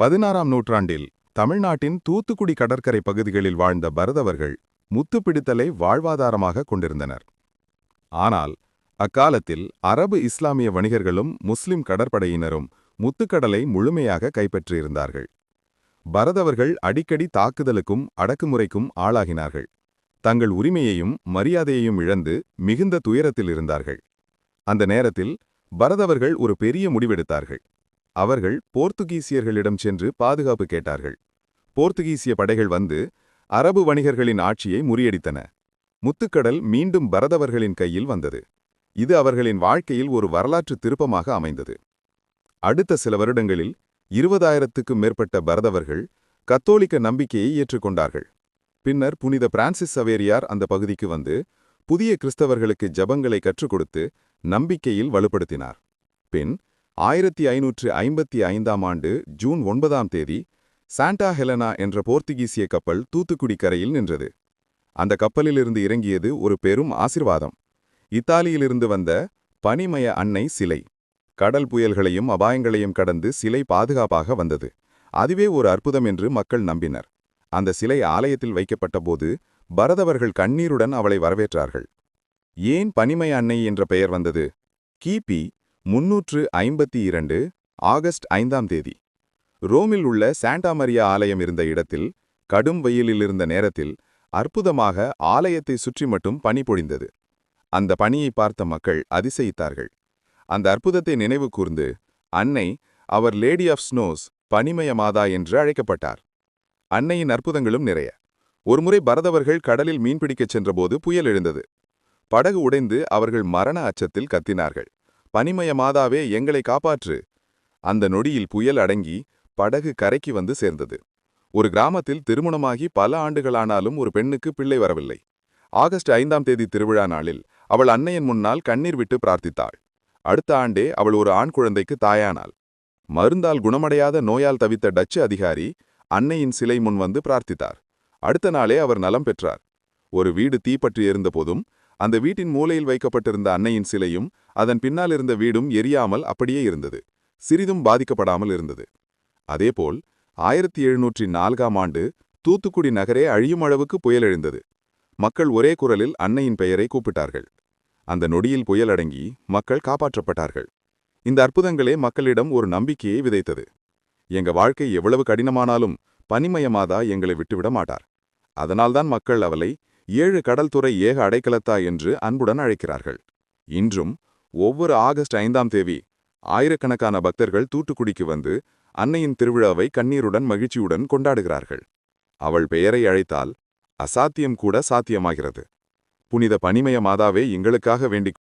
பதினாறாம் நூற்றாண்டில் தமிழ்நாட்டின் தூத்துக்குடி கடற்கரை பகுதிகளில் வாழ்ந்த பரதவர்கள் முத்துப்பிடித்தலை வாழ்வாதாரமாக கொண்டிருந்தனர். ஆனால் அக்காலத்தில் அரபு இஸ்லாமிய வணிகர்களும் முஸ்லிம் கடற்படையினரும் முத்துக்கடலை முழுமையாக கைப்பற்றியிருந்தார்கள். பரதவர்கள் அடிக்கடி தாக்குதலுக்கும் அடக்குமுறைக்கும் ஆளாகினார்கள். தங்கள் உரிமையையும் மரியாதையையும் இழந்து மிகுந்த துயரத்தில் இருந்தார்கள். அந்த நேரத்தில் பரதவர்கள் ஒரு பெரிய முடிவெடுத்தார்கள். அவர்கள் போர்த்துகீசியர்களிடம் சென்று பாதுகாப்பு கேட்டார்கள். போர்த்துகீசிய படைகள் வந்து அரபு வணிகர்களின் ஆட்சியை முறியடித்தன. முத்துக்கடல் மீண்டும் பரதவர்களின் கையில் வந்தது. இது அவர்களின் வாழ்க்கையில் ஒரு வரலாற்று திருப்பமாக அமைந்தது. அடுத்த சில வருடங்களில் இருபதாயிரத்துக்கும் மேற்பட்ட பரதவர்கள் கத்தோலிக்க நம்பிக்கையை ஏற்றுக்கொண்டார்கள். பின்னர் புனித பிரான்சிஸ் சவேரியார் அந்த பகுதிக்கு வந்து புதிய கிறிஸ்தவர்களுக்கு ஜபங்களை கற்றுக் கொடுத்து நம்பிக்கையில் வலுப்படுத்தினார். பின் ஆயிரத்தி ஐநூற்று ஐம்பத்தி ஐந்தாம் ஆண்டு ஜூன் ஒன்பதாம் தேதி சாண்டா ஹெலனா என்ற போர்த்துகீசிய கப்பல் தூத்துக்குடி கரையில் நின்றது. அந்த கப்பலிலிருந்து இறங்கியது ஒரு பெரும் ஆசிர்வாதம். இத்தாலியிலிருந்து வந்த பனிமய அன்னை சிலை. கடல் புயல்களையும் அபாயங்களையும் கடந்து சிலை பாதுகாப்பாக வந்தது. அதுவே ஒரு அற்புதம் என்று மக்கள் நம்பினர். அந்த சிலை ஆலயத்தில் வைக்கப்பட்டபோது பரதவர்கள் கண்ணீருடன் அவளை வரவேற்றார்கள். ஏன் பனிமய அன்னை என்ற பெயர் வந்தது? கிபி முன்னூற்று ஐம்பத்தி இரண்டு ஆகஸ்ட் ஐந்தாம் தேதி. ரோமில் உள்ள சாண்டா மரியா ஆலயம் இருந்த இடத்தில் கடும் வெயிலில் இருந்த நேரத்தில் அற்புதமாக ஆலயத்தை சுற்றி மட்டும் பனி பொழிந்தது. அந்த பணியை பார்த்த மக்கள் அதிசயித்தார்கள். அந்த அற்புதத்தை நினைவு கூர்ந்து அன்னை அவர் லேடி ஆஃப் ஸ்னோஸ் பனிமய மாதா என்று அழைக்கப்பட்டார். அன்னையின் அற்புதங்களும் நிறைய. ஒருமுறை பரதவர்கள் கடலில் மீன்பிடிக்கச் சென்றபோது புயல் எழுந்தது. படகு உடைந்து அவர்கள் மரண அச்சத்தில் கத்தினார்கள். பனிமய மாதாவே எங்களை காப்பாற்று. அந்த நொடியில் புயல் அடங்கி படகு கரைக்கு வந்து சேர்ந்தது. ஒரு கிராமத்தில் திருமணமாகி பல ஆண்டுகளானாலும் ஒரு பெண்ணுக்கு பிள்ளை வரவில்லை. ஆகஸ்ட் ஐந்தாம் தேதி திருவிழா நாளில் அவள் அன்னையின் முன்னால் கண்ணீர் விட்டு பிரார்த்தித்தாள். அடுத்த ஆண்டே அவள் ஒரு ஆண் குழந்தைக்கு தாயானாள். மருந்தால் குணமடையாத நோயால் தவித்த டச்சு அதிகாரி அன்னையின் சிலை முன் வந்து பிரார்த்தித்தார். அடுத்த நாளே அவர் நலம் பெற்றார். ஒரு வீடு தீப்பற்றி எரிந்தபோதும் அந்த வீட்டின் மூலையில் வைக்கப்பட்டிருந்த அன்னையின் சிலையும் அதன் பின்னால் இருந்த வீடும் எரியாமல் அப்படியே இருந்தது. சிறிதும் பாதிக்கப்படாமல் இருந்தது. அதேபோல் ஆயிரத்தி எழுநூற்றி நான்காம் ஆண்டு தூத்துக்குடி நகரே அழியும் அளவுக்கு புயல் எழுந்தது. மக்கள் ஒரே குரலில் அன்னையின் பெயரை கூப்பிட்டார்கள். அந்த நொடியில் புயல் அடங்கி மக்கள் காப்பாற்றப்பட்டார்கள். இந்த அற்புதங்களே மக்களிடம் ஒரு நம்பிக்கையை விதைத்தது. எங்க வாழ்க்கை எவ்வளவு கடினமானாலும் பனிமயமாதா எங்களை விட்டுவிட மாட்டார். அதனால்தான் மக்கள் அவளை ஏழு கடல்துறை ஏக அடைக்கலத்தா என்று அன்புடன் அழைக்கிறார்கள். இன்றும் ஒவ்வொரு ஆகஸ்ட் ஐந்தாம் தேதி ஆயிரக்கணக்கான பக்தர்கள் தூத்துக்குடிக்கு வந்து அன்னையின் திருவிழாவை கண்ணீருடன் மகிழ்ச்சியுடன் கொண்டாடுகிறார்கள். அவள் பெயரை அழைத்தால் அசாத்தியம் கூட சாத்தியமாகிறது. புனித பனிமய மாதாவே எங்களுக்காக வேண்டிக்